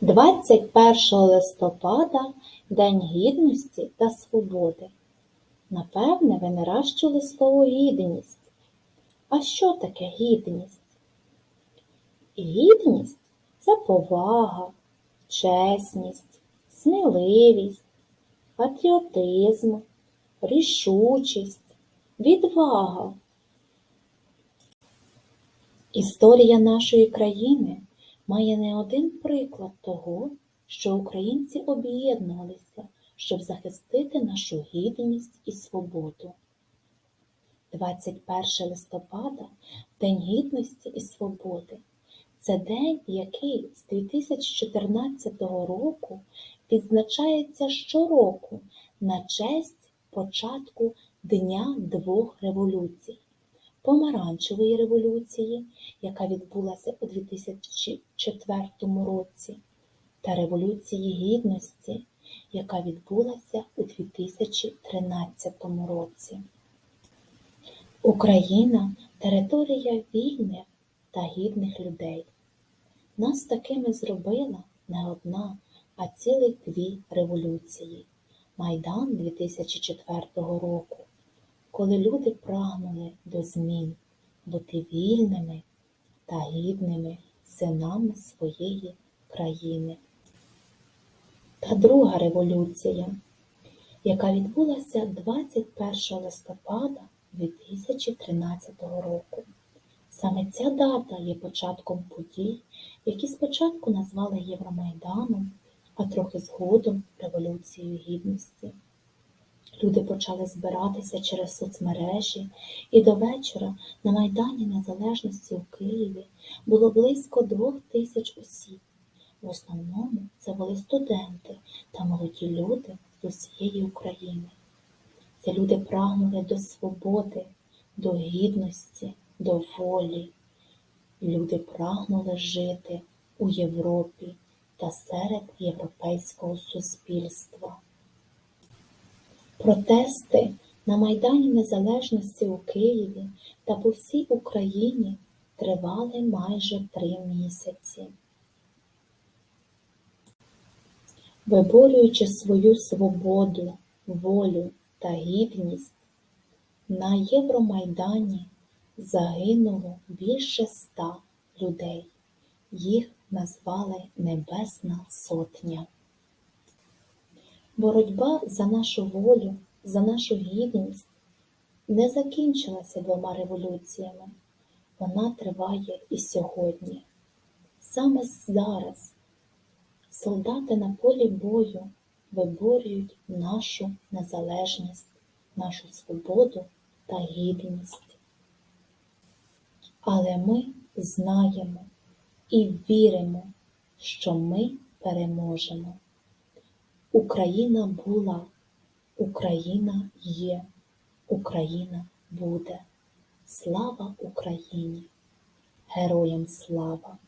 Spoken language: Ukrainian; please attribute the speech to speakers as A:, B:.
A: 21 листопада День Гідності та Свободи. Напевне, ви чули слово гідність. А що таке гідність? Гідність це повага, чесність, сміливість, патріотизм, рішучість, відвага. Історія нашої країни має не один приклад того, що українці об'єднувалися, щоб захистити нашу гідність і свободу. 21 листопада День Гідності і Свободи. Це день, який з 2014 року відзначається щороку на честь початку Дня двох революцій помаранчевої революції, яка відбулася у 2004 році, та Революції Гідності, яка відбулася у 2013 році. Україна територія вільних та гідних людей. Нас такими зробила не одна, а цілих дві революції. Майдан 2004 року коли люди прагнули до змін, бути вільними та гідними синами своєї країни. Та друга революція, яка відбулася 21 листопада 2013 року. Саме ця дата є початком подій, які спочатку назвали Євромайданом, а трохи згодом Революцією Гідності. Люди почали збиратися через соцмережі, і до вечора на Майдані Незалежності у Києві було близько двох тисяч осіб. В основному це були студенти та молоді люди з усієї України. Ці люди прагнули до свободи, до гідності, до волі. Люди прагнули жити у Європі та серед європейського суспільства. Протести на Майдані Незалежності у Києві та по всій Україні тривали майже три місяці. Виборюючи свою свободу, волю та гідність, на Євромайдані загинуло більше ста людей. Їх назвали Небесна Сотня. Боротьба за нашу волю, за нашу гідність не закінчилася двома революціями. Вона триває і сьогодні. Саме зараз солдати на полі бою виборюють нашу незалежність, нашу свободу та гідність. Але ми знаємо і віримо, що ми переможемо. Україна була, Україна є, Україна буде. Слава Україні! Героям слава!